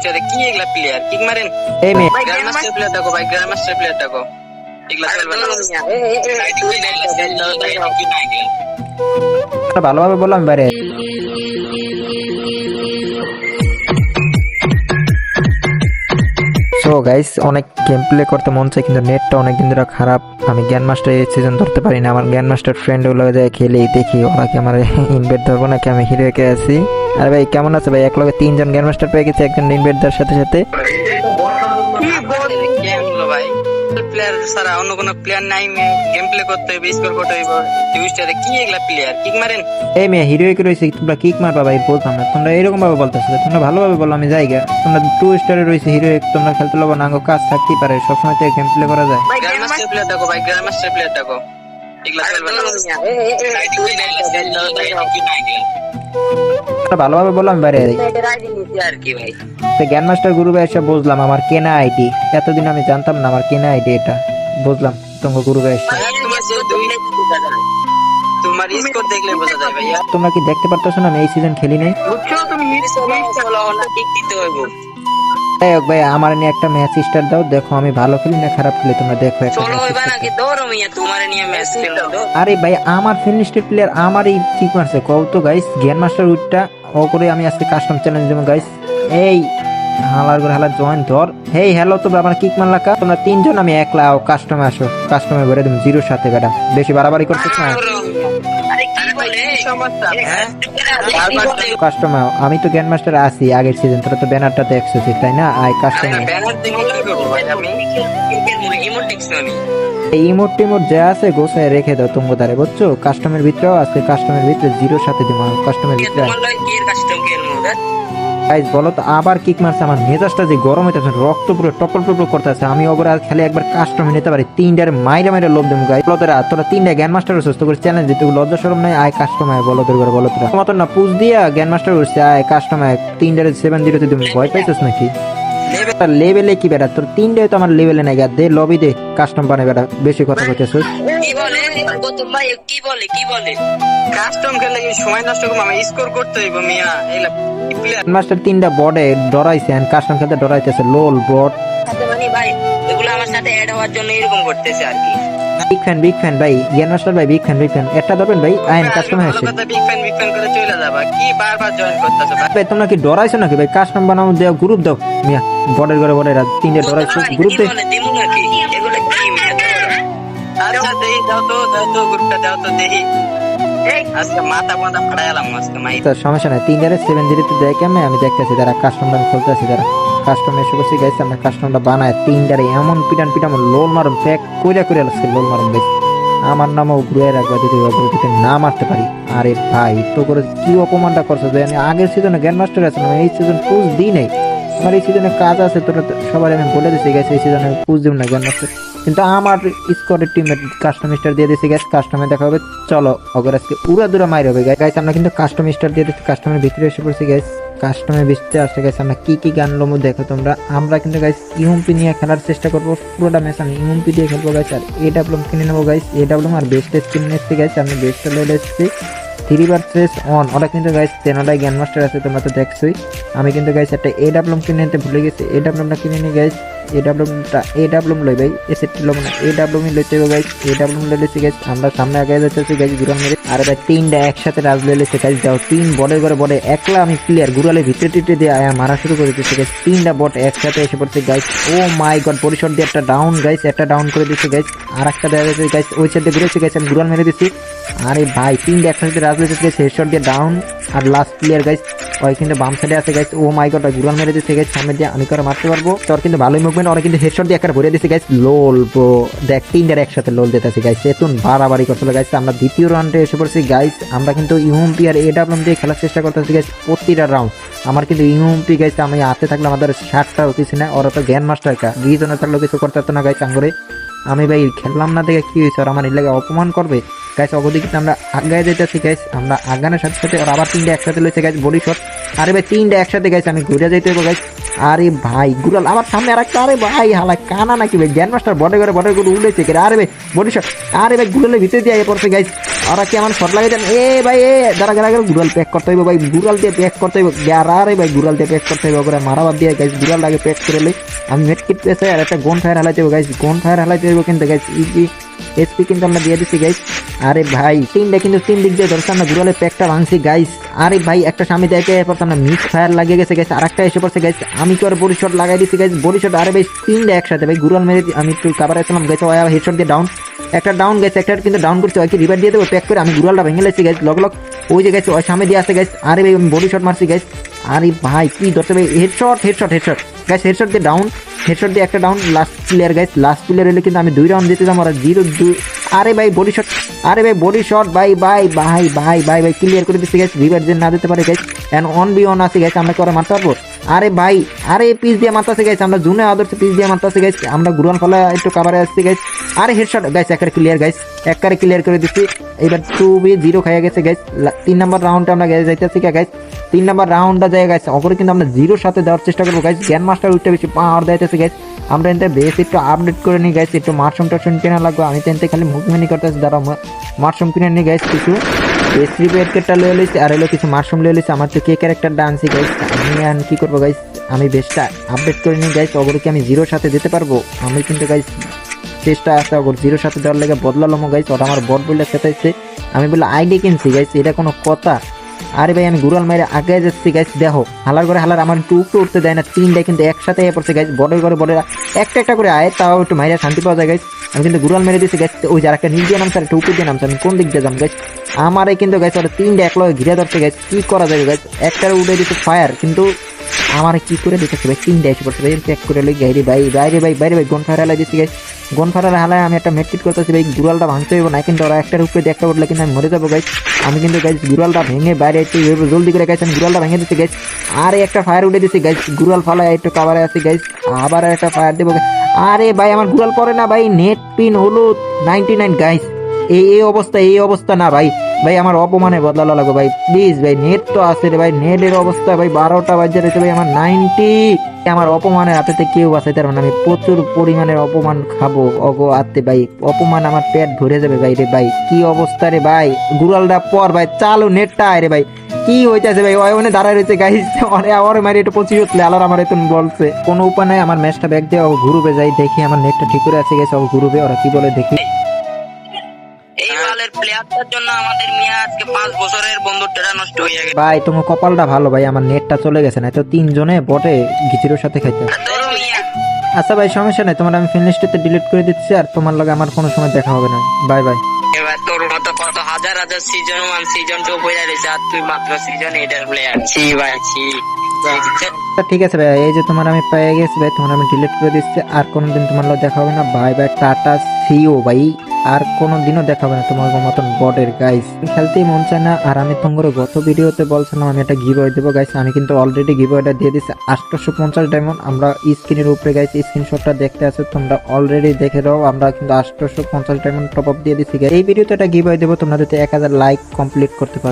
স্টারে কি এগুলা প্লেয়ার কিক মারেন এই ভাই প্লেয়ার দেখো ভাই গ্র্যান্ডমাস্টার প্লেয়ার দেখো এগুলা চলবে না ভালোভাবে বললাম বাইরে গাইস অনেক গেম প্লে করতে মন চায়, কিন্তু নেটটা অনেক দিন ধরে খারাপ। আমি গ্যান মাস্টার এই সিজন ধরতে পারি না। আমার গ্যান মাস্টার ফ্রেন্ডগুলো যায় খেলেই দেখি ওরা কি আমার ইনভেট ধরবো নাকি আমি হিরো কে আছি। আর ভাই, কেমন আছে ভাই? এক লগে তিনজন গ্যান মাস্টার পেয়ে গেছে, একজন ইনভেট দেওয়ার সাথে সাথে। প্লেয়ার ছাড়া অন্য কোনো প্লেয়ার নাই গেম প্লে করতে হইবে স্কোর করতে হইব টুইস্টারে কি এগুলা প্লেয়ার কিক মারেন? এই মেয়ে হিরো কে রয়েছে তোমরা কিক মারবা ভাই বলতাম না। তোমরা এরকম ভাবে বলতেছো তোমরা ভালোভাবে বলো আমি জায়গা তোমরা টু স্টারে রয়েছে হিরো তোমরা খেলতে লবো না কাজ থাকতেই পারে সবসময় তো গেম প্লে করা যায়। গ্র্যান্ড মাস্টার প্লেয়ার দেখো ভাই গ্র্যান্ড মাস্টার প্লেয়ার দেখো। এগুলা চলবে তোমরা ভালোভাবে বললাম বাইরে যাই। মাস্টার গুরু ভাই জ্ঞান এসে বুঝলাম আমার কেনা আইডি এতদিন আমি জানতাম না আমার কেনা আইডি এটা। বুঝলাম তোমার গ্রুপে এসে তোমার যে দুই তোমার স্কোর দেখলে বোঝা যায় ভাইয়া। তোমরা কি দেখতে পারতেছো না আমি এই সিজন খেলি নাই? বুঝছ তুমি চলো না কি দিতে হইব। যাই হোক ভাই আমার নিয়ে একটা ম্যাচ স্টার্ট দাও দেখো আমি ভালো খেলি না খারাপ খেলি তোমরা দেখো একটা চলো match হইবা নাকি দৌড়ো মিয়া তোমার নিয়ে ম্যাচ খেলব। তো আরে ভাই আমার ফিনিস্টেড প্লেয়ার আমারই ঠিক মারছে কও তো গাইস জ্ঞান মাস্টার উইটটা ও করে আমি আজকে কাস্টম চ্যালেঞ্জ দেবো গাইস এই হালার করে হালার জয়েন ধর। হেই হ্যালো তো আমার কিক মারলা কা? তোমরা তিনজন আমি একলা কাস্টমে আসো কাস্টমে ভরে তুমি জিরোর সাথে বেটা। বেশি বাড়াবাড়ি করছিস না? আরে কি বলে সমস্যা হ্যাঁ কাস্টমে আমি তো জ্ঞান মাস্টার আছি আগের সিজন তোরা তো ব্যানারটা দেখছিস তাই না? আই কাস্টমে ব্যানার দেখে কি করব ভাই আমি ইমোট দেখছি আমি এই ইমোট টিমোট যা আছে গোছায় রেখে দাও তোমার দ্বারে বুঝছ? কাস্টমের ভিতরেও আজকে কাস্টমের ভিতরে জিরোর সাথে দিব কাস্টমের ভিতরে গাইজ বলো তো, আবার কিক মারছে আমার মেজাজটা যে গরম হইতেছে, রক্ত পুরো টপল টপল করতেছে। আমি ওপরে আর খেলে একবার কাস্টম নিতে পারি। তিনটার মাইরে মাইরে লোভ দেবো গাইজ তোরা তোরা তিনটা জ্ঞান মাস্টার সুস্থ করে চ্যালেঞ্জ দিতে লজ্জা সরম নাই? আয় কাস্টম আয় বলো তোর বলো তোরা। মতন না পুজ দিয়া জ্ঞান মাস্টার করছে আয় কাস্টম আয় তিনটার সেভেন জিরোতে তুমি ভয় পাইছিস নাকি? লেভেলে কি বেটা? তোর তিনটাই তো আমার লেভেলে নাই গা দে লবি দে কাস্টম বানাই বেটা বেশি কথা কইতেছিস। কি বলে? গৌতম ভাই কি বলে কি বলে? কাস্টম খেললে কি সময় নষ্ট করব? আমি স্কোর করতে হইব মিয়া। এইলা প্লেয়ার মাস্টার তিনটা বডে ডরাইছে কাস্টম খেলতে ডরাইতেছে লোল বট মানে ভাই এগুলো আমার সাথে অ্যাড হওয়ার জন্য এরকম করতেছে আর কি। বিগ ফ্যান বিগ ফ্যান ভাই জ্ঞান মাস্টার ভাই বিগ ফ্যান বিগ ফ্যান একটা ধরবেন ভাই আইন কাস্টম আসে বিগ ফ্যান বিগ ফ্যান করে চলে যাবা। কি বারবার জয়েন করতেছো ভাই? তোমরা কি ডরাইছো নাকি? ভাই কাস্টম বানাও দেও গ্রুপ দাও মিয়া। বর্ডার করে বর্ডার তিনটে ডরাইছো গ্রুপ দে বলে দিমু নাকি? এগুলো কি আচ্ছা দেই দাও তো দাও তো গ্রুপটা দাও তো দেখি আজকে মাথা মাথা ফাড়াইলাম আজকে মাই। তো সমস্যা নাই তিনটারে সেভেন জিরোতে দেখে আমি আমি দেখতেছি তারা কাস্টমটা আমি খুলতেছি তারা কাস্টম এসে বসে গেছে আমরা কাস্টমটা বানায় তিনটারে এমন পিটান পিটাম লোল মারুম প্যাক কইরা কইরা লাগছে লোল মারুম বেশ আমার নামও ঘুরে রাখবা যদি অপরাধীকে না মারতে পারি। আরে ভাই তো করে কি অপমানটা করছ? যে আগের সিজনে গ্র্যান্ড মাস্টার আছে এই সিজন পুজ দিই নাই। আমার এই সিজনে কাজ আছে, তোরা সবার আমি বলে দিছি গেছে এই সিজনে পুজ দিব না মাস্টার কিন্তু আমার স্কোয়াডের টিমে কাস্টম স্টার দিয়ে দিয়েছে গেছে কাস্টমে দেখা হবে। চলো অগর আজকে উড়া দুরা মাইর হবে গাইস আমরা কিন্তু কাস্টম স্টার দিয়ে দিচ্ছি কাস্টমের ভিতরে এসে পড়ছি গাইস কাস্টমে বেচতে আসছে গেছে আমরা কি কি গান লোমো দেখো তোমরা। আমরা কিন্তু গাইস ইউএমপি নিয়ে খেলার চেষ্টা করব, পুরোটা ম্যাচ আমি ইউএমপি দিয়ে খেলব গাইস আর এ ডাব্লুম কিনে নেব গাইস এ ডাব্লুম আর বেস্ট কিনে এসেছি গাইস আমি বেস্টটা লয়ে এসেছি। থ্রি বার ট্রেস অন ওরা কিন্তু গাইস তেনাটাই জ্ঞান মাস্টার আছে, তোমরা তো দেখছোই। আমি কিন্তু গাইস একটা এ ডাবলম কিনে নিতে ভুলে গেছি। এ ডাবলমটা কিনে নিয়ে গাইস এ ডাব্লুমটা এ ডাব্লুম লই ভাই এ লব না এ ডাব্লুমই লইতে হবে গাইস এ ডাব্লুম লই লেছি গাইস আমরা সামনে আগে যাচ্ছি গাইস গুরাল মেরে। আর তিনটা একসাথে রাজ লই লেছে গাইস দাও তিন বডে করে বডে একলা আমি প্লেয়ার গুরালে ভিতরে টিটে দিয়ে মারা শুরু করে দিচ্ছি গাইস তিনটা বট একসাথে এসে পড়ছে গাইস ও মাই গড পরিসর দিয়ে একটা ডাউন গাইস একটা ডাউন করে দিচ্ছে গাইস আর একটা দেখা যাচ্ছে গাইস ওই সাইডে ঘুরেছে গাইস আমি মেরে দিচ্ছি আরে ভাই, তিনটা একসাথে রাজ লইছে গাইস হেডশট দিয়ে ডাউন আর লাস্ট প্লেয়ার গাইস ওই কিন্তু বাম সাইডে আছে গাইস ও মাই গড গুরাল মেরে দিচ্ছে গাইস সামনে দিয়ে আমি করে মারতে পারব? তোর কিন্তু ভালোই মুভমেন্ট ওরা কিন্তু হেডশট দিয়ে একটা ভরে দিচ্ছে গাইস লোল ব্রো দেখ, তিনটার একসাথে লোল দিতেছে গাইস এতুন বাড়াবাড়ি করছিল গাইস আমরা দ্বিতীয় রাউন্ডে এসে পড়ছি গাইস আমরা কিন্তু ইউএমপি আর এডাব্লুম দিয়ে খেলার চেষ্টা করতেছি গাইস প্রতিটা রাউন্ড আমার কিন্তু ইউএমপি গাইস আমি হাতে থাকলে আমাদের ষাটটা কিছু না ওরা তো জ্ঞান মাস্টার কা দুইজনে থাকলেও কিছু করতে না গাইস আঙ্গুরে। আমি ভাই খেললাম না দেখে কি হয়েছে আর আমার এর লাগে অপমান করবে? গাইস অগদি কিন্তু আমরা আগায় যেতেছি গাইস আমরা আগানোর সাথে সাথে ওরা আবার তিনটা একসাথে লইছে গাইস বডি শট। আরে ভাই, তিনটা একসাথে গাইস আমি ঘুরে যাইতে হইব গাইস আরে ভাই গুরাল আমার সামনে আর একটা আরে ভাই হালা কানা নাকি, ভাই? গ্যান মাস্টার বডে করে বডে করে উঠেছে কে আরে ভাই বডি শট। আরে ভাই গুরালের ভিতরে দিয়ে পড়ছে গাইস ওরা কি আমার শট লাগাই দেন এ ভাই, এ, দাঁড়া দাঁড়া করে গুরাল প্যাক করতে হইব, ভাই। গুরাল দিয়ে প্যাক করতে হইব। আরে ভাই গুরাল দিয়ে প্যাক করতে হইব করে মারাবার দিয়ে গাইস গুরাল আগে প্যাক করে লই। আমি মেট কিট পেয়েছে আর একটা গোন ফায়ার হালাইতে হইব গাইস গোন ফায়ার হালাইতে হইব কিন্তু গাইস ইজি এসপি কিন্তু আমরা দিয়ে দিচ্ছি গাইস আরে ভাই, তিনটা কিন্তু তিন দিক দিয়ে ধরছে, আমরা গুরালের প্যাকটা ভাঙছি গাইস আরে ভাই, একটা সামনে দেখে এরপর তো আমরা মিস ফায়ার লাগিয়ে গেছে গাইস আর একটা এসে পড়ছে গাইস আমি কি আর বডি শট লাগাই দিচ্ছি গাইস বডি শট আরে ভাই, তিনটা একসাথে, ভাই গুরাল মেরে আমি একটু কাবার আসলাম গাইস ওয়া হেডশট দিয়ে ডাউন একটা ডাউন গেছে একটা কিন্তু ডাউন করছে ওকে রিভার দিয়ে দেবো প্যাক করে আমি গুরালটা ভেঙে লেছি গাইস লগ লগ ওই যে গেছে ওই সামনে দিয়ে আসছে গাইস আরে ভাই, আমি বডি শট মারছি গাইস আরে ভাই, কি ধরছে, ভাই headshot headshot headshot guys headshot দিয়ে ডাউন হেডশট দিয়ে একটা down last player guys last player হলে কিন্তু আমি দুই রাউন্ড দিতে আর জিরো দুই আরে ভাই বডি শট আরে ভাই বডি শট ভাই ভাই ভাই ভাই ভাই ভাই ক্লিয়ার করে দিচ্ছি গাইস রিভার যে না দিতে পারে guys and on B on আছে গাইস আমরা করে মারতে পারব? আরে ভাই, আরে পিস দিয়ে মারতেছে গাইস আমরা জুনে আদর্শ পিস দিয়ে মারতেছে গাইস আমরা গুরান ফলা একটু কাভারে আসছি গাইস আরে হেডশট গাইস একবারে ক্লিয়ার গাইস একবারে ক্লিয়ার করে দিচ্ছি, এবার টু বি জিরো খাইয়া গেছে গাইস তিন নাম্বার রাউন্ডে আমরা যাইতেছি গাইস তিন নাম্বার রাউন্ডটা যায় গাইস অপরে কিন্তু আমরা জিরোর সাথে দেওয়ার চেষ্টা করব গাইস গ্যান মাস্টার উঠতে বেশি পাওয়ার দিতেছে গাইস আমরা এতে বেশ একটু আপডেট করে নিই গাইস একটু মাশরুম টাশরুম কেনা লাগবে। আমি তো এতে খালি মুভমেন্টই করতেছি দাঁড়া মাশরুম কিনে নিই গাইস কিছু। বেশ রিপেয়ার কেটটা লয়ে লইছি, আর হলো কিছু মাশরুম লয়ে লইছি। আমার তো কে ক্যারেক্টারটা আনছি গাইস আমি আর কি করব গাইস আমি বেশটা আপডেট করে নিই গাইস অগরকে আমি জিরোর সাথে যেতে পারব? আমি কিন্তু গাইস চেষ্টা আছে অগর জিরোর সাথে দেওয়ার লেগে বদলালাম গাইস ওটা আমার বট বলে খেতাইছে। আমি বলে আইডি কিনছি গাইস এটা কোনো কথা। আরে ভাই, আমি গুরাল মাইরে আগে যাচ্ছি গাইস দেখো। হালার করে হালার আমার একটু উপরে উঠতে দেয় না তিনটা কিন্তু একসাথে এ পড়ছে গাইস বড় করে বড় একটা একটা করে আয়, তাও একটু মাইরা শান্তি পাওয়া যায় গাইস আমি কিন্তু গুরাল মেরে দিচ্ছি গাইস ওই যার একটা নিচ দিয়ে নামছে একটা উপর দিয়ে নামছে, আমি কোন দিক দিয়ে যাম গাইস আমারে কিন্তু গাইস ওটা তিনটা এক লগে ঘিরে ধরছে গাইস কি করা যাবে গাইস একটা উঠে দিচ্ছে ফায়ার কিন্তু আমার কি করে দিতেছে ভাই তিনটা এসে পড়ছে ভাই চেক করে লই গাইরে ভাই বাইরে ভাই বাইরে ভাই গন হালাই দিচ্ছি গাইস গন ফায়ার হালায় আমি একটা মেট্রিক করতেছি ভাই গুরালটা ভাঙতে হইব না কিন্তু ওরা একটার উপরে একটা উঠলে কিন্তু আমি মরে যাব গাইস আমি কিন্তু গাইস গুরালটা ভেঙে বাইরে এভাবে জলদি করে গাইস আমি গুরালটা ভেঙে দিচ্ছি গাইস আরে একটা ফায়ার উঠে দিচ্ছি গাইস গুরাল ফালায় একটু কাভারে আছি গাইস আবার একটা ফায়ার দেবো। আরে ভাই, আমার গুরাল পরে না ভাই নেট পিন হলো নাইনটি নাইন গাইস এই এই অবস্থা এই অবস্থা না ভাই। ভাই, আমার অপমানে বদলালো লাগবে ভাই। প্লিজ ভাই নেট তো আছে রে ভাই নেটের অবস্থা ভাই, বারোটা বাজে রয়েছে ভাই, আমার নাইনটি আমার অপমানের হাতেতে কেউ বাঁচাইতে পারবে না, আমি প্রচুর পরিমাণের অপমান খাব। অগো আত্মে ভাই, অপমান আমার পেট ভরে যাবে ভাই রে ভাই। কি অবস্থা রে ভাই? গুরালটা পর ভাই, চালু নেটটা আয় রে ভাই। কি হইতাছে ভাই? ওই ওনে দাঁড়ায় রয়েছে গাইস অরে আমার মারি একটু পঁচিশ হতলে আলার আমার এতন বলছে। কোনো উপায় নাই, আমার ম্যাচটা ব্যাক দিয়ে গ্রুপে যাই দেখি, আমার নেটটা ঠিক করে আছে গেছে গ্রুপে ওরা কি বলে দেখি। বালের প্লেয়ারটার জন্য আমাদের মিয়া আজকে পাঁচ বছরের বন্ধুত্বটা নষ্ট হয়ে গেছে। ভাই তোমার কপালটা ভালো ভাই আমার নেটটা চলে গেছে না তো তিনজনে বটে গিচিরোর সাথে খাইতে। আচ্ছা ভাই সমস্যা নাই তোমার আমি ফিনিশটিতে ডিলিট করে দিচ্ছি আর তোমার লগে আমার কোনো সময় দেখা হবে না। বাই বাই এবার তোর মতো কত হাজার হাজার সিজন ওয়ান সিজন টু বইয়া রয়েছে আর তুই মাত্র সিজন এইটার প্লেয়ার ছি ভাই ছি। ঠিক আছে ভাই এই যে তোমার আমি পেয়ে গেছি ভাই তোমার আমি ডিলিট করে দিচ্ছি আর কোনোদিন তোমার লগে দেখা হবে না। বাই বাই টাটা সিও ভাই। আর কোনো দিনও দেখাবে না তোমার মতন বডের গাইস খেলতেই মন চায় না, আর আমি তোমার গত ভিডিওতে বলছিলাম আমি একটা গিভ দেবো গাইস আমি কিন্তু অলরেডি গিভ দিয়ে দিচ্ছি আটশোশো পঞ্চাশ ডায়মন্ড আমরা স্ক্রিনের উপরে গাইছি স্ক্রিনশটটা দেখতে আছো, তোমরা অলরেডি দেখে দাও, আমরা কিন্তু আটশোশো পঞ্চাশ ডায়মন্ড টপ আপ দিয়ে দিচ্ছি এই ভিডিওতে একটা গিভ দেবো, তোমরা যদি এক হাজার লাইক কমপ্লিট করতে পারো।